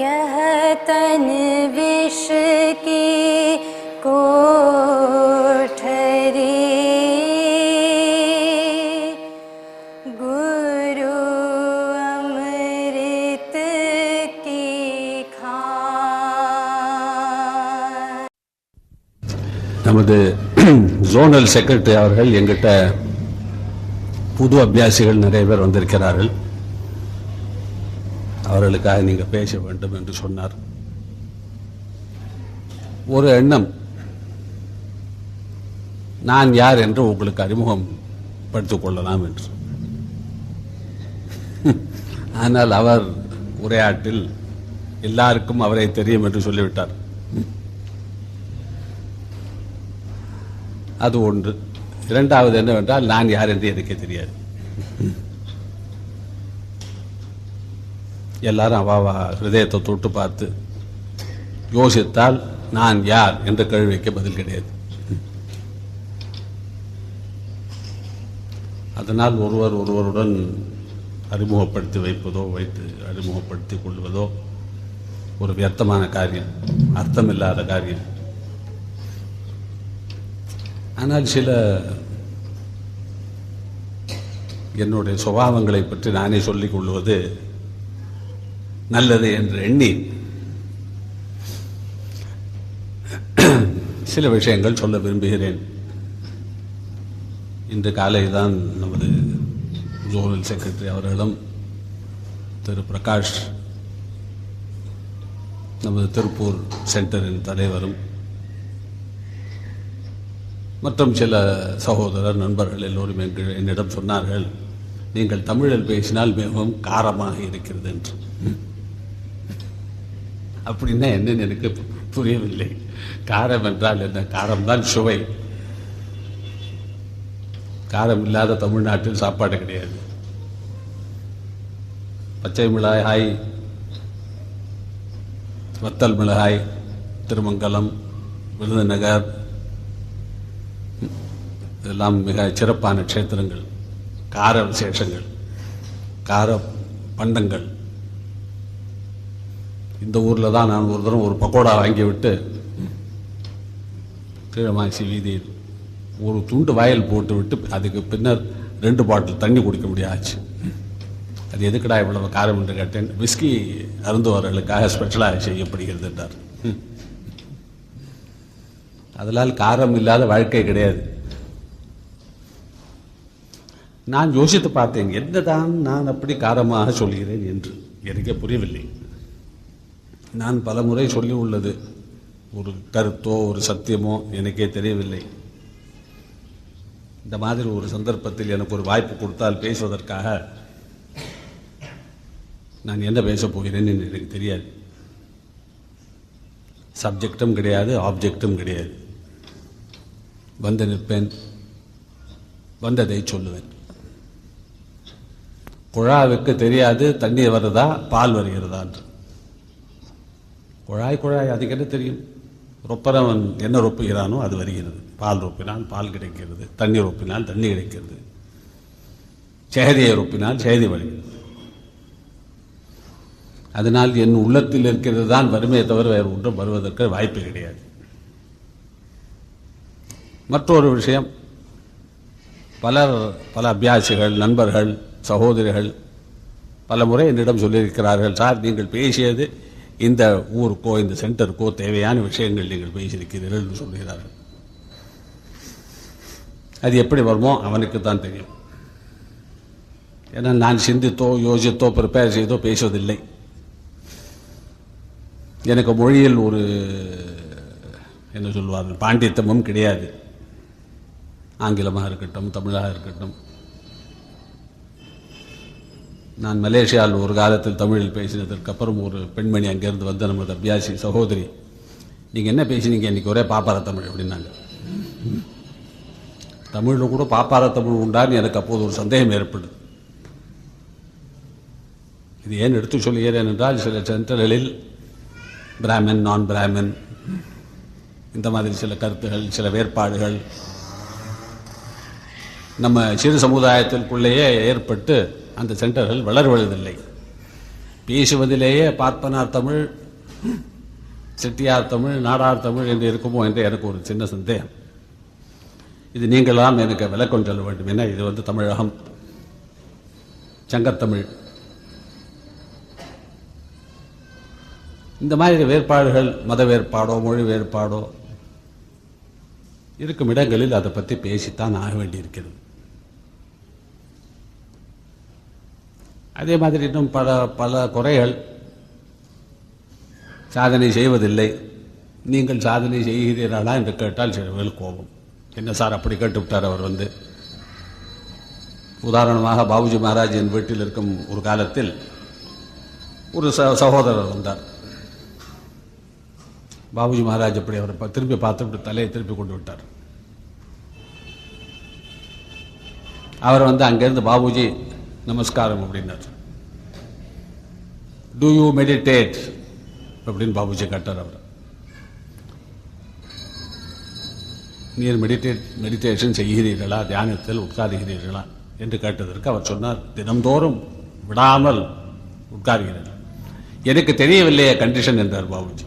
यह तन विष की कोठरी गुरु अमृत की खान நமது ஜோனல் செக்ரட்டரி அவர்கள் எங்கிட்ட புது அபியாசிகள் நிறைய பேர் வந்திருக்கிறார்கள் அவர்களுக்காக நீங்கள் பேச வேண்டும் என்று சொன்னார். ஒரு எண்ணம். நான் யார் என்று உங்களுக்கு அறிமுகம் படுத்திக் கொள்ளலாம் என்று. ஆனால் அவர் உரையாட்டில் எல்லாருக்கும் அவரை தெரியும் என்று சொல்லிவிட்டார். அது ஒன்று. இரண்டாவது என்னவென்றால் நான் யார் என்று எனக்கே தெரியாது. எல்லாரும் அவாவா ஹிருதயத்தை தொட்டு பார்த்து யோசித்தால் நான் யார் என்ற கேள்விக்கு பதில் கிடையாது. அதனால் ஒருவர் ஒருவருடன் அறிமுகப்படுத்தி வைப்பதோ வைத்து அறிமுகப்படுத்திக் கொள்வதோ ஒரு வியர்த்தமான காரியம் அர்த்தமில்லாத காரியம். ஆனால் சில என்னுடைய சுபாவங்களை பற்றி நானே சொல்லிக் கொள்வது நல்லது என்று எண்ணி சில விஷயங்கள் சொல்ல விரும்புகிறேன். இன்று காலை தான் நமது ஜோனல் செக்ரட்டரி அவர்களும் திரு பிரகாஷ் நமது திருப்பூர் சென்டரின் தலைவரும் மற்றும் சில சகோதரர் நண்பர்கள் எல்லோரும் எங்கள் என்னிடம் சொன்னார்கள் நீங்கள் தமிழில் பேசினால் மிகவும் காரமாக இருக்கிறது என்று. அப்படின்னா என்னன்னு எனக்கு புரியவில்லை. காரம் என்றால் என்ன? காரம்தான் சுவை. காரம் இல்லாத தமிழ்நாட்டில் சாப்பாடு கிடையாது. பச்சை மிளகாய் வத்தல் மிளகாய் திருமங்கலம் விருதுநகர் இதெல்லாம் மிக சிறப்பான க்ஷேத்திரங்கள். கார விசேஷங்கள். கார பண்டங்கள். இந்த ஊரில் தான் நான் ஒரு தரம் ஒரு பக்கோடா வாங்கி விட்டு கீழமாசி வீதியில் ஒரு துண்டு வாயில் போட்டு விட்டு அதுக்கு பின்னர் ரெண்டு பாட்டில் தண்ணி குடிக்க முடியாச்சு. அது எதுக்குடா இவ்வளவு காரம் என்று கேட்டேன். விஸ்கி அருந்துவர்களுக்காக ஸ்பெஷலாக செய்யப்படுகிறது என்றார். அதனால் காரம் இல்லாத வாழ்க்கை கிடையாது. நான் யோசித்து பார்த்தேன் என்னதான் நான் அப்படி காரமாக சொல்கிறேன்? என்று. எனக்கே புரியவில்லை. நான் பல முறை சொல்லி உள்ளது ஒரு கருத்தோ ஒரு சத்தியமோ எனக்கே தெரியவில்லை. இந்த மாதிரி ஒரு சந்தர்ப்பத்தில் எனக்கு ஒரு வாய்ப்பு கொடுத்தால் பேசுவதற்காக நான் என்ன பேசப் போகிறேன் என்று எனக்கு தெரியாது. சப்ஜெக்டும் கிடையாது ஆப்ஜெக்டும் கிடையாது. வந்து நிற்பேன். வந்ததை சொல்லுவேன். குழாவுக்கு தெரியாது தண்ணீர் வருதா பால் வருகிறதா என்று குழாய் குழாய் அதுக்கு என்ன தெரியும்? ரொப்பரவன் என்ன ரொப்புகிறானோ அது வருகிறது. பால் ரொப்பினால் பால் கிடைக்கிறது தண்ணி ரொப்பினால் தண்ணி கிடைக்கிறது. சேதியை ரொப்பினால் சேதி வருகிறது. அதனால் என் உள்ளத்தில் இருக்கிறது தான் வறுமையை தவிர வேறு ஒன்றும் வருவதற்கு வாய்ப்பு கிடையாது. மற்றொரு விஷயம் பலர் பல அபியாசிகள் நண்பர்கள் சகோதரிகள் பல முறை என்னிடம் சொல்லியிருக்கிறார்கள் சார் நீங்கள் பேசியது இந்த ஊருக்கோ இந்த சென்டருக்கோ தேவையான விஷயங்கள் நீங்கள் பேசியிருக்கிறீர்கள் என்று சொல்கிறார்கள். அது எப்படி வருமோ அவனுக்கு தான் தெரியும். ஏன்னா நான் சிந்தித்தோ யோசித்தோ ப்ரிப்பேர் செய்தோ பேசுவதில்லை. எனக்கு மொழியில் ஒரு என்ன சொல்வார்கள் பாண்டித்தமும் கிடையாது. ஆங்கிலமாக இருக்கட்டும் தமிழாக இருக்கட்டும். நான் மலேசியாவில் ஒரு காலத்தில் தமிழில் பேசினதற்கு அப்புறம் ஒரு பெண்மணி அங்கேருந்து வந்த நமது அபியாசி சகோதரி நீங்கள் என்ன பேசினீங்க? இன்னைக்கு ஒரே பாப்பார தமிழ் அப்படின்னாங்க. தமிழில் கூட பாப்பார தமிழ் உண்டான்னு எனக்கு அப்போது ஒரு சந்தேகம் ஏற்படுது இது ஏன் எடுத்து சொல்கிறேன் என்றால் சில சென்டர்களில் பிராமின் நான் பிராமின் இந்த மாதிரி சில கருத்துகள் சில வேறுபாடுகள் நம்ம சிறு சமுதாயத்திற்குள்ளேயே ஏற்பட்டு அந்த சென்டர்கள் வளர்வதில்லை பேசுவதிலேயே பார்ப்பனார் தமிழ் செட்டியார் தமிழ் நாடார் தமிழ் என்று இருக்குமோ என்று எனக்கு ஒரு சின்ன சந்தேகம். இது நீங்களாம் எனக்கு விளக்கம் சொல்ல வேண்டும். என்ன? இது வந்து தமிழகம். சங்கத்தமிழ் இந்த மாதிரி வேறுபாடுகள் மத வேறுபாடோ மொழி வேறுபாடோ இருக்கும் இடங்களில் அதை பற்றி பேசித்தான் ஆக வேண்டியிருக்கிறது. அதே மாதிரி இன்னும் பல பல குறைகள். சாதனை செய்வதில்லை. நீங்கள் சாதனை செய்கிறீர்களா என்று கேட்டால் சிலவர்கள் கோபம். என்ன சார் அப்படி கேட்டு விட்டார் அவர் வந்து? உதாரணமாக பாபுஜி மகாராஜ் என் வீட்டில் இருக்கும் ஒரு காலத்தில் ஒரு ச சகோதரர் வந்தார். பாபுஜி மகாராஜ் அப்படி அவரை திருப்பி திரும்பி பார்த்து இப்படி தலையை திருப்பி கொண்டு விட்டார். அவர் வந்து அங்கேருந்து பாபுஜி நமஸ்காரம் அப்படின்னார். டு யூ மெடிடேட் அப்படின்னு பாபுஜி கேட்டார் அவர். நீர் மெடிடேட் மெடிடேஷன் செய்கிறீர்களா? தியானத்தில் உட்காருகிறீர்களா? என்று கேட்டதற்கு அவர் சொன்னார் தினம்தோறும் விடாமல் உட்காருகிறேன். எனக்கு தெரியவில்லையே கண்டிஷன் என்றார் பாபுஜி.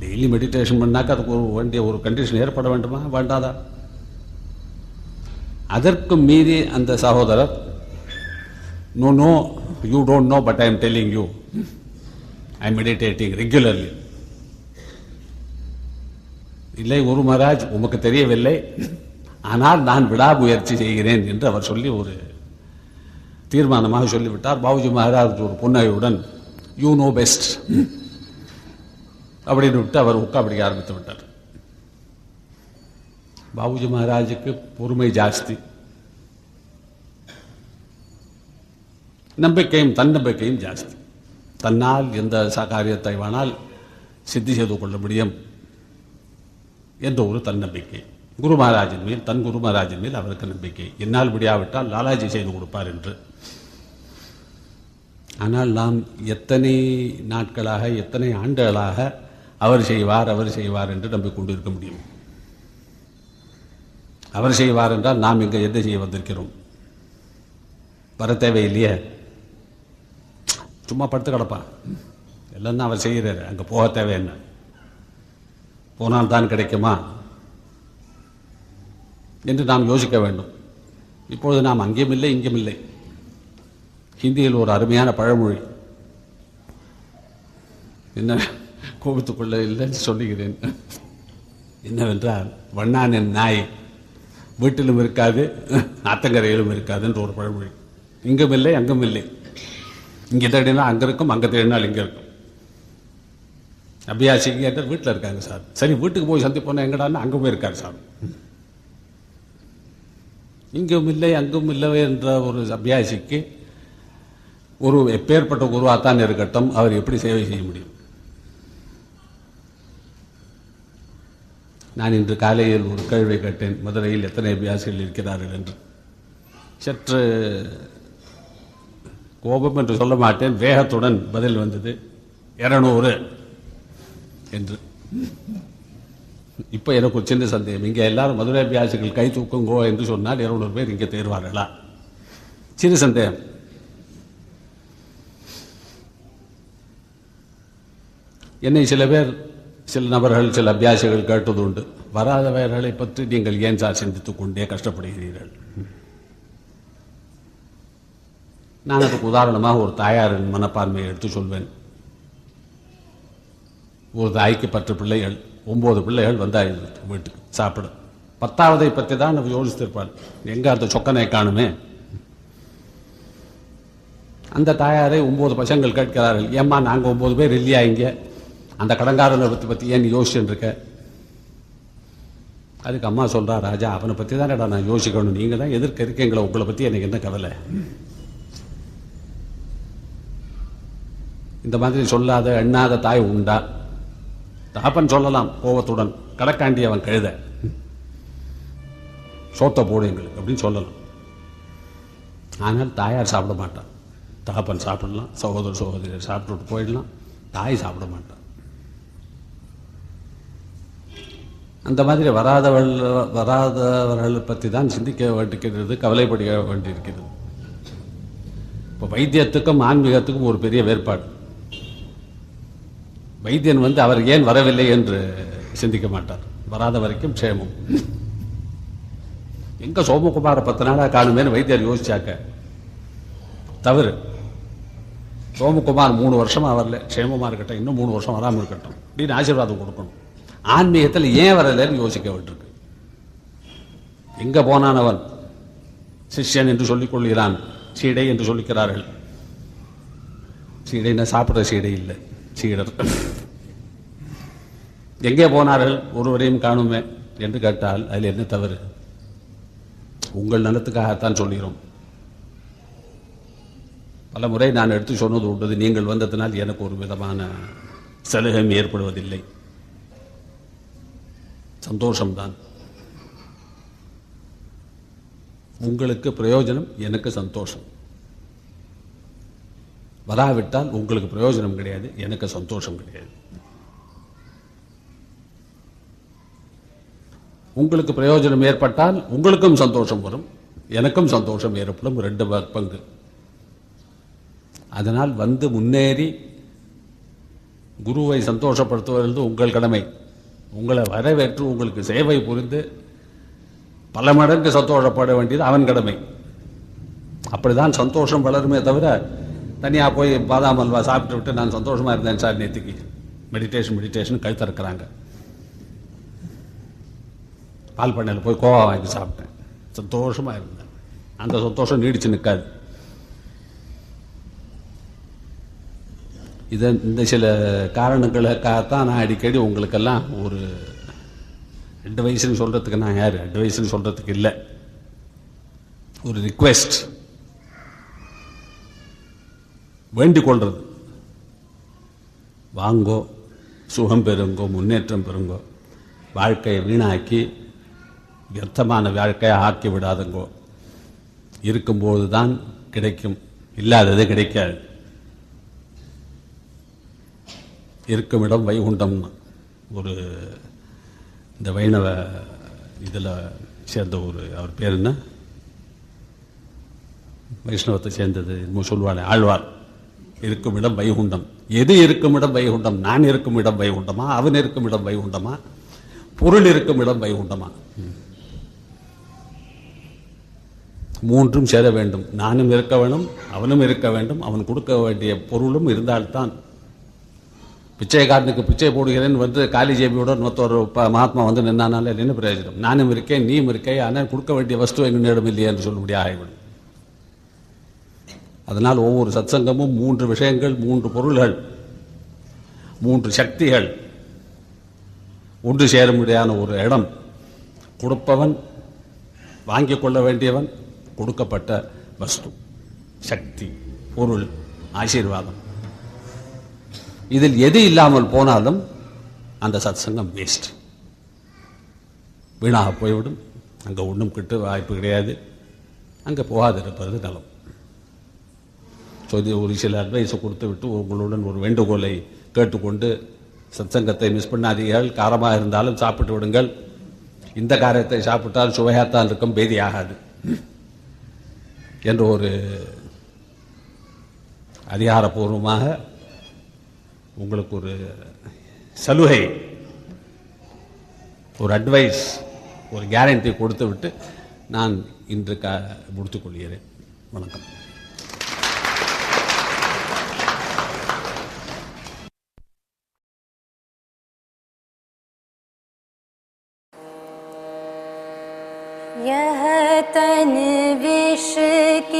டெய்லி மெடிடேஷன் பண்ணாக்க அதுக்கு ஒரு வேண்டிய ஒரு கண்டிஷன் ஏற்பட வேண்டுமா? வேண்டாதா? அதற்கு மீறி அந்த சகோதரர் no no you don't know but I am telling you I meditating regularly இல்லை குரு மகாராஜ் உமக்கு தெரியவில்லை. ஆனால் நான் விடாமுயற்சி செய்கிறேன் என்று அவர் சொல்லி ஒரு தீர்மானமாக சொல்லிவிட்டார். பாபுஜி மகாராஜ் ஒரு புன்னகையுடன் யூ நோ பெஸ்ட் அப்படின்னு விட்டு அவர் உட்காபிடிக்க ஆரம்பித்து விட்டார். பாபுஜி மகாராஜுக்கு பொறுமை ஜாஸ்தி. நம்பிக்கையும் தன்னம்பிக்கையும் ஜாஸ்தி. தன்னால் எந்த காரியத்தை வேணால் சித்தி செய்து கொள்ள முடியும் என்ற ஒரு தன்னம்பிக்கை. குரு மகாராஜின் மேல் தன் குரு மகாராஜின் மேல் அவருக்கு நம்பிக்கை. என்னால் முடியாவிட்டால் லாலாஜி செய்து கொடுப்பார் என்று. ஆனால் நாம் எத்தனை நாட்களாக எத்தனை ஆண்டுகளாக அவர் செய்வார் அவர் செய்வார் என்று நம்பிக்கொண்டு இருக்க முடியும். அவர் செய்வார் என்றால் நாம் இங்கே என்ன செய்ய வந்திருக்கிறோம்? வர தேவையில்லையே. சும்மா படுத்து கிடப்பான் எல்லாம் தான் அவர் செய்கிறாரு. அங்கே போக தேவை என்ன? போனால் தான் கிடைக்குமா? என்று நாம் யோசிக்க வேண்டும். இப்பொழுது நாம் அங்கேயும் இல்லை இங்கேயும் இல்லை. ஹிந்தியில் ஒரு அருமையான பழமொழி. என்ன கோபித்துக்கொள்ள இல்லைன்னு சொல்லுகிறேன். என்னவென்றால் வண்ணானின் நாய். வீட்டிலும் இருக்காது அத்தங்கரையிலும் இருக்காது என்று ஒரு பழமொழி. இங்கும் இல்லை அங்கும் இல்லை. இங்கே தேடினா அங்கே இருக்கும் அங்கே தேடினால் இங்கே இருக்கும். அபியாசி கேட்டால் வீட்டில் இருக்காங்க சார். சரி வீட்டுக்கு போய் சந்திப்போனா எங்கடான்னு அங்கே போயிருக்காரு சார். இங்கும் இல்லை அங்கும் இல்லை என்ற ஒரு அபியாசிக்கு ஒரு எப்பேற்பட்ட குருவாத்தான் இருக்கட்டும் அவர் எப்படி சேவை செய்ய முடியும்? நான் இன்று காலையில் ஒரு கேள்வி கேட்டேன். மதுரையில் எத்தனை அபியாசிகள் இருக்கிறார்கள் என்று. சற்று கோபம் என்று சொல்ல மாட்டேன். வேகத்துடன் பதில் வந்தது இருநூறு என்று. இப்போ எனக்கு ஒரு சின்ன சந்தேகம். இங்கே எல்லாரும் மதுரை அபியாசிகள் கை தூக்குங்கோ என்று சொன்னால் இருநூறு பேர் இங்கே தேர்வார்களா? சின்ன சந்தேகம். என்னை சில பேர் சில நபர்கள் சில அபியாசிகள் கேட்டது உண்டு வராதவர்களை பற்றி நீங்கள் ஏன் சார் சிந்தித்துக் கொண்டே கஷ்டப்படுகிறீர்கள்? நான் அதுக்கு உதாரணமாக ஒரு தாயாரின் மனப்பான்மையை எடுத்து சொல்வேன். ஒரு தாய்க்கு பத்து பிள்ளைகள் ஒன்பது பிள்ளைகள் வந்தாய் வீட்டுக்கு சாப்பிட. பத்தாவதை பற்றி தான் அவ யோசித்திருப்பாள் எங்க அந்த சொக்கனை காணுமே? அந்த தாயாரை ஒன்பது பசங்கள் கேட்கிறார்கள். ஏம்மா நாங்கள் ஒன்பது பேர் இல்லையா இங்கே? அந்த கடங்காரனை பற்றி பற்றி ஏன் நீ யோசிச்சுட்டு இருக்க? அதுக்கு அம்மா சொல்றா ராஜா அவனை பற்றி தானடா நான் யோசிக்கணும். நீங்கள் தான் எதிர்க்க இருக்கீங்களா உங்களை பற்றி எனக்கு என்ன கவலை? இந்த மாதிரி சொல்லாத எண்ணாத தாய் உண்டா? தாப்பன் சொல்லலாம் கோபத்துடன். கடக்காண்டி அவன் கழுத. சோத்த போடு எங்களுக்கு அப்படின்னு சொல்லலாம். ஆனால் தாயார் சாப்பிட மாட்டான். தாப்பன் சாப்பிடலாம் சகோதர சகோதரியர் சாப்பிட்டுட்டு போயிடலாம். தாய் சாப்பிட மாட்டான். அந்த மாதிரி வராதவள் வராதவர்களை பற்றி தான் சிந்திக்க வேண்டியிருக்கிறது கவலைப்பட வேண்டியிருக்கிறது. இப்போ வைத்தியத்துக்கும் ஆன்மீகத்துக்கும் ஒரு பெரிய வேறுபாடு. வைத்தியன் வந்து அவர் ஏன் வரவில்லை என்று சிந்திக்க மாட்டார். வராத வரைக்கும் க்ஷேமம். எங்கே சோமகுமார பத்து நாளாக காணுமேனு வைத்தியர் யோசிச்சாக்க தவறு. சோமகுமார் மூணு வருஷமாக வரல க்ஷேமமாக இருக்கட்டும் இன்னும் மூணு வருஷம் வராமல் இருக்கட்டும். அப்படின்னு ஆசீர்வாதம் கொடுக்கணும். ஆன்மீகத்தில் ஏன் வரலைன்னு யோசிக்க வேண்டியிருக்கு எங்க போனான் அவன்? சிஷ்யன் என்று சொல்லிக் கொள்கிறான். சீடை என்று சொல்லிக்கிறார்கள். சீடைன்னா சாப்பிட்ற சீடை இல்லை. சீடர். எங்கே போனார்கள்? ஒருவரையும் காணுமே என்று கேட்டால் அதில் என்ன தவறு? உங்கள் நலத்துக்காகத்தான் சொல்கிறோம். பல முறை நான் எடுத்து சொன்னது உண்டது நீங்கள் வந்ததினால் எனக்கு ஒரு விதமான சலுகம் ஏற்படுவதில்லை. சந்தோஷம்தான். உங்களுக்கு பிரயோஜனம் எனக்கு சந்தோஷம். வராவிட்டால் உங்களுக்கு பிரயோஜனம் கிடையாது எனக்கு சந்தோஷம் கிடையாது. உங்களுக்கு பிரயோஜனம் ஏற்பட்டால் உங்களுக்கும் சந்தோஷம் வரும் எனக்கும் சந்தோஷம் ஏற்படும் ரெண்டு பங்கு. அதனால் வந்து முன்னேறி குருவை சந்தோஷப்படுத்துவது உங்கள் கடமை. உங்களை வரவேற்று உங்களுக்கு சேவை புரிந்து பல மடங்கு சந்தோஷப்பட வேண்டியது அவன் கடமை. அப்படிதான் சந்தோஷம் வளருமே தவிர தனியாக போய் பாதாம் அல்வா சாப்பிட்டு விட்டு நான் சந்தோஷமாக இருந்தேன் சார் நேற்றுக்கு மெடிடேஷன் மெடிடேஷன் கழுத்திறக்கிறாங்க பால் பண்ணையில் போய் கோவா வாங்கி சாப்பிட்டேன். சந்தோஷமாக இருந்தேன். அந்த சந்தோஷம் நீடிச்சு நிற்காது இதை இந்த சில காரணங்களுக்காகத்தான் நான் அடிக்கடி உங்களுக்கெல்லாம் ஒரு அட்வைஸ்ன்னு சொல்கிறதுக்கு நான் யார்? அட்வைஸ்ன்னு சொல்கிறதுக்கு இல்லை. ஒரு ரிக்வெஸ்ட் வேண்டிக் கொள்வது வாங்கோ சுகம் பெறுங்கோ முன்னேற்றம் பெறுங்கோ வாழ்க்கையை வீணாக்கி வியர்த்தமான வாழ்க்கையை ஆக்கி விடாதுங்கோ இருக்கும்போது தான் கிடைக்கும். இல்லாதது கிடைக்காது. இருக்கும் இடம் வைகுண்டம்னு ஒரு இந்த வைணவ இதில் சேர்ந்த ஒரு அவர் பேர் என்ன? வைஷ்ணவத்தை சேர்ந்தது சொல்வாள் ஆழ்வார். இருக்கும் இடம் வைகுண்டம். எது இருக்கும் இடம் வைகுண்டம்? நான் இருக்கும் இடம் வைகுண்டமா? அவன் இருக்கும் இடம் வைகுண்டமா? பொருள் இருக்கும் இடம் வைகுண்டமா? மூன்றும் சேர வேண்டும். நானும் இருக்க வேண்டும் அவனும் இருக்க வேண்டும். அவன் கொடுக்க வேண்டிய பொருளும் இருந்தால்தான் பிச்சைக்காரனுக்கு பிச்சை போடுகிறேன் வந்து காலி ஜேபியோட மொத்தம் மகாத்மா வந்து நின்னானால என்ன பிரயோஜனம்? நானும் இருக்கேன் நீயும் இருக்கே ஆனால் கொடுக்க வேண்டிய வஸ்து எங்களிடம் இல்லையே என்று சொல்லும்படியாக ஆகிவிடும். அதனால் ஒவ்வொரு சத்சங்கமும் மூன்று விஷயங்கள் மூன்று பொருள்கள் மூன்று சக்திகள். ஒன்று சேரும்படியான ஒரு இடம். கொடுப்பவன் வாங்கிக் கொள்ள வேண்டியவன் கொடுக்கப்பட்ட வஸ்து சக்தி பொருள் ஆசீர்வாதம். இதில் எது இல்லாமல் போனாலும் அந்த சத்சங்கம் வேஸ்ட் வீணாக போய்விடும். அங்கே ஒன்றும் கிட்ட வாய்ப்பு கிடையாது. அங்கே போகாதிருப்பது நலம். ஸோ இது ஒரு சில அட்வைஸை கொடுத்து விட்டு உங்களுடன் ஒரு வேண்டுகோளை கேட்டுக்கொண்டு சத்சங்கத்தை மிஸ் பண்ணாதீர்கள். காரமாக இருந்தாலும் சாப்பிட்டு விடுங்கள். இந்த காரியத்தை சாப்பிட்டால் சுவையாகத்தான் இருக்கும். பேதி ஆகாது. என்ற ஒரு அதிகாரப்பூர்வமாக உங்களுக்கு ஒரு சலுகை ஒரு அட்வைஸ் ஒரு கேரண்டி கொடுத்து விட்டு நான் இன்று க முடித்துக் கொள்கிறேன் வணக்கம் यह तन विष की